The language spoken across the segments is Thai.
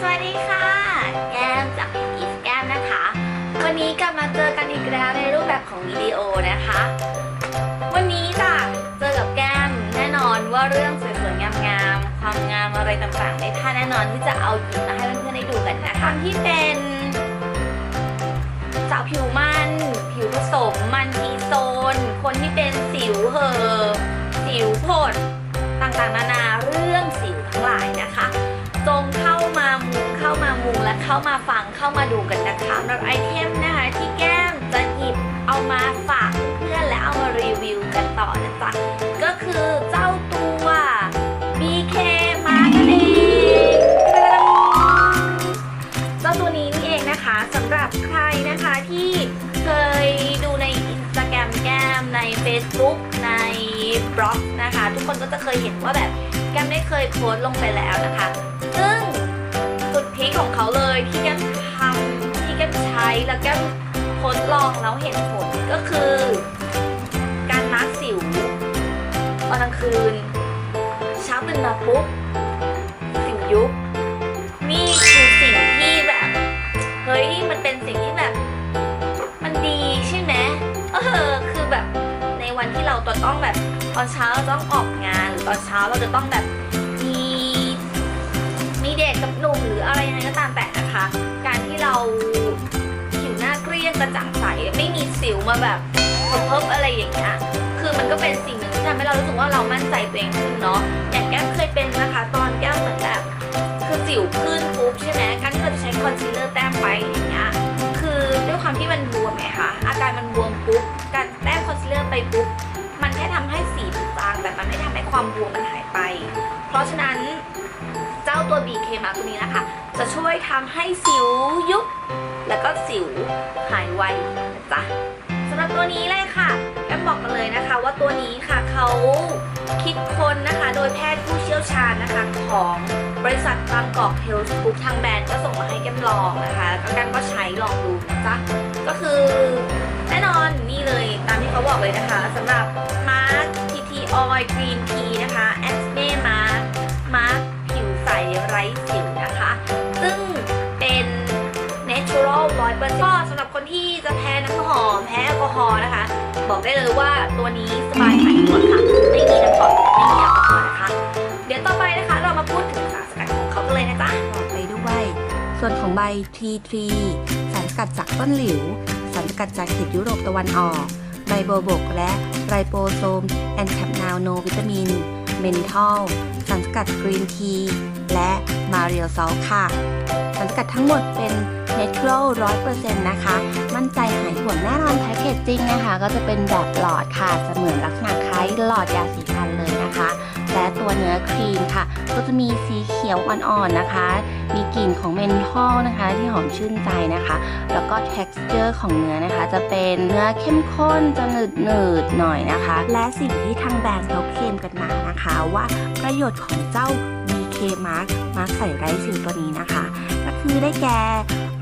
สวัสดีค่ะ แก้มจากอีฟแก้มนะคะ วันนี้กลับมาเจอกันอีกแล้วในรูปแบบของวิดีโอนะคะ วันนี้จ้ะเจอกับแก้มแน่นอนว่าเรื่องสวยๆงามๆความงามอะไรต่างๆไม่พลาดแน่นอนที่จะเอาหยิบมาให้เพื่อนๆได้ดูกันนะคะที่เป็นสาวผิวมันผิวผสมมันทีโซน คนที่เป็นสิวเหอสิวผดต่างๆนานาเรื่องสิว เข้ามาฟังเข้ามาดูกันนะคะสำหรับไอเทมนะคะที่แก้มจะหยิบเอามาฝากเพื่อนๆและเอามารีวิวกันต่อนะจ๊ะก็คือเจ้าตัว BK Mark นั่นเองเจ้าตัวนี้นี่เองนะคะสำหรับใครนะคะที่เคยดูในอินสตาแกรมแก้มใน Facebook ในบล็อกนะคะ ทุกคนก็จะเคยเห็นว่าแบบแก้มได้เคยโพสต์ลงไปแล้วนะคะ ซึ่ง จุดพีคของเขาเลยที่แก้มทำที่แก้มใช้แล้วแก้มทดลองแล้วเห็นผลก็คือ การมาร์คสิวตอนกลางคืนเช้าตื่นมาปุ๊บสิวยุบนี่คือสิ่งที่แบบเฮ้ยมันเป็นสิ่งที่แบบมันดีใช่ไหมเออคือแบบในวันที่เราต้องแบบตอนเช้าเราต้องออกงานหรือตอนเช้าเราจะต้องแบบ สิวมาแบบเพิ่มอะไรอย่างเงี้ยคือมันก็เป็นสิ่งหนึ่งที่ทำให้เรารู้สึกว่าเรามั่นใจตัวเองขึ้นเนาะอย่างแก้มเคยเป็นนะคะ ตอนแก้มเหมือนแบบคือสิวขึ้นปุ๊บใช่ไหมการที่เราจะใช้คอนซีลเลอร์แต้มไปอย่างเงี้ยคือด้วยความที่มันบวมไงคะอาการมันบวมปุ๊บการแต้มคอนซีลเลอร์ไปปุ๊บมันแค่ทำให้สีจางแต่มันไม่ทำให้ความบวมมันหายไป เพราะฉะนั้นเจ้าตัว BK มาตัวนี้นะคะ จะช่วยทำให้สิว ก็สิวหายไวนะจ๊ะสำหรับตัวนี้เลยค่ะแอมบอกกันเลยนะคะว่าตัวนี้ค่ะเขาคิดค้นนะคะโดยแพทย์ผู้เชี่ยวชาญนะคะของบริษัทบางกอกเฮลส์กรุ๊ปทางแบรนด์ก็ส่งมาให้แกมลองนะคะแล้วก็แกมก็ใช้ลองดูนะจ๊ะก็คือแน่นอนนี่เลยตามที่เขาบอกเลยนะคะสำหรับมาร์ค TT Oil Green Tea นะคะ Acne ที่จะแพ้น้ำหอมแพ้แอลกอฮอล์นะคะ บอกได้เลยว่าตัวนี้สบายหายหมดค่ะ ไม่มีน้ำหอมไม่มีแอลกอฮอล์นะคะ เดี๋ยวต่อไปนะคะเรามาพูดถึงสารสกัดของเขากันเลยนะจ๊ะต่อไปด้วยส่วนของใบทีทรีสารสกัดจากต้นหลิว สารสกัดจากเห็ดยุโรปตะวันออกไรโบบกและไรโปโซม แอนแคปนาโนวิตามิน เมนทอล สารสกัดกรีนทีและมาเรียลซอลค่ะ สังสกัดทั้งหมดเป็น natural 100%นะคะ มั่นใจหายห่วงแน่นอนแพ็กเกจจริงนะคะ ก็จะเป็นแบบหลอดค่ะ จะเหมือนลักษณะคล้ายหลอดยาสี ตัวเนื้อครีมค่ะ ก็จะมีสีเขียวอ่อนๆนะคะ มีกลิ่นของเมนทอลนะคะ ที่หอมชื่นใจนะคะ แล้วก็ texture ของเนื้อนะคะ จะเป็นเนื้อเข้มข้นจะหนืดหนืดๆหน่อยนะคะ และสิ่งที่ทางแบรนด์เขาเคลมกันมานะคะ ว่าประโยชน์ของเจ้า BK Mark มาร์คใส่ไร้สิวตัวนี้นะคะ ก็คือได้แก่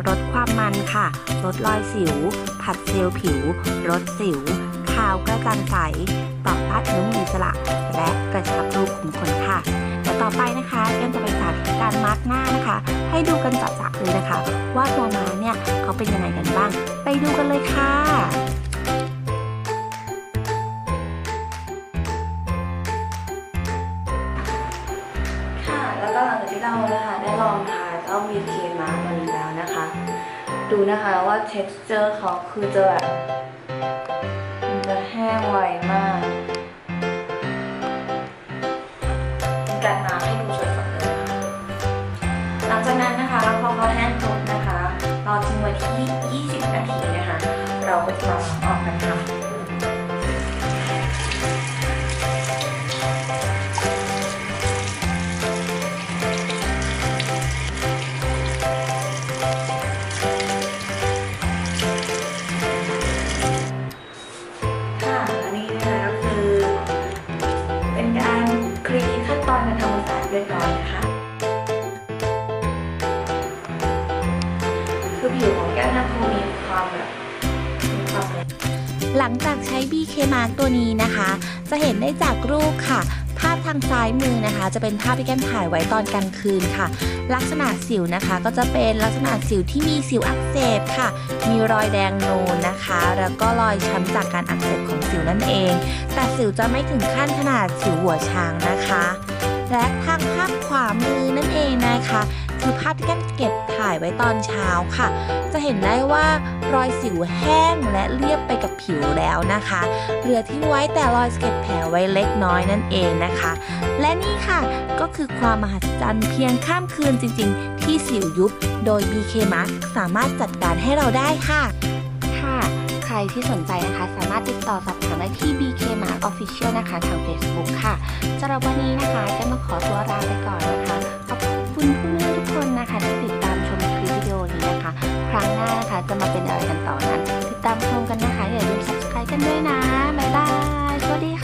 ลดความมันค่ะ ลดรอยสิว ผัดเซลล์ผิว ลดสิว ขาวกระจ่างใสต่อต้านอนุมูลอิสระ และกระชับรูขุมขนค่ะแต่ต่อไปนะคะแก้มจะไปสาธิตการมาร์กหน้านะคะ ให้ดูกันจัดๆเลยนะคะ ว่าตัวมาเนี่ยเขาเป็นยังไงกันบ้าง ไปดูกันเลยค่ะค่ะแล้วก็หลังจากที่เรานะคะได้ลองทาเจ้า BK มาวันนี้แล้วนะคะ ดูนะคะว่า texture เขาคือจะแบบมันจะแห้งไวมาก เราทิ้งไว้ที่ 20 นาทีนะคะ เราก็จะมาออกกันค่ะค่ะอันนี้นะคะคือเป็นการคลีขั้นตอนการทำสาดเรียบร้อยนะคะ ความแบบความแบบหลังจากใช้ BK Mark ตัวนี้นะคะ จะเห็นได้จากรูปค่ะ ภาพพทางซ้ายมือนะคะ จะเป็นภาพที่แก้มถ่ายไว้ตอนกลางคืนค่ะ ลักษณะสิวนะคะก็จะเป็นลักษณะสิวที่มีสิวอักเสบค่ะ มีรอยแดงนูนนะคะ แล้วก็รอยช้ำจากการอักเสบของสิวนั่นเอง แต่สิวจะไม่ถึงขั้นขนาดสิวหัวช้างนะคะ และทางภาพขวามือนั่นเองนะคะ คือภาพที่แก้มเก็บถ่ายไว้ตอนเช้าค่ะ จะเห็นได้ว่ารอยสิวแห้งและเรียบไปกับผิวแล้วนะคะเหลือทิ้งไว้แต่รอยสะเก็ดแผลไว้เล็กน้อยนั่นเองนะคะ และนี่ค่ะก็คือความมหัศจรรย์เพียงข้ามคืนจริง ๆ ที่สิวยุบ โดย BK Mask สามารถจัดการให้เราได้ค่ะ รที่สนใจนะคะ สามารถติดต่อสอบถามได้ที่ BK Mark Official นะคะทาง Facebook ค่ะสำหรับวันนี้นะคะแจะมาขอตัวลาไปก่อนนะคะ ขอบคุณผู้เล่นทุกคนนะคะที่ติดตามชมคลิปวิดีโอนี้นะคะ ครั้งหน้านะคะจะมาเป็นอะไรกันต่อนั้น ติดตามชมกันนะคะอย่าลืม subscribe กันด้วยนะ บ๊ายบาย สวัสดีค่ะ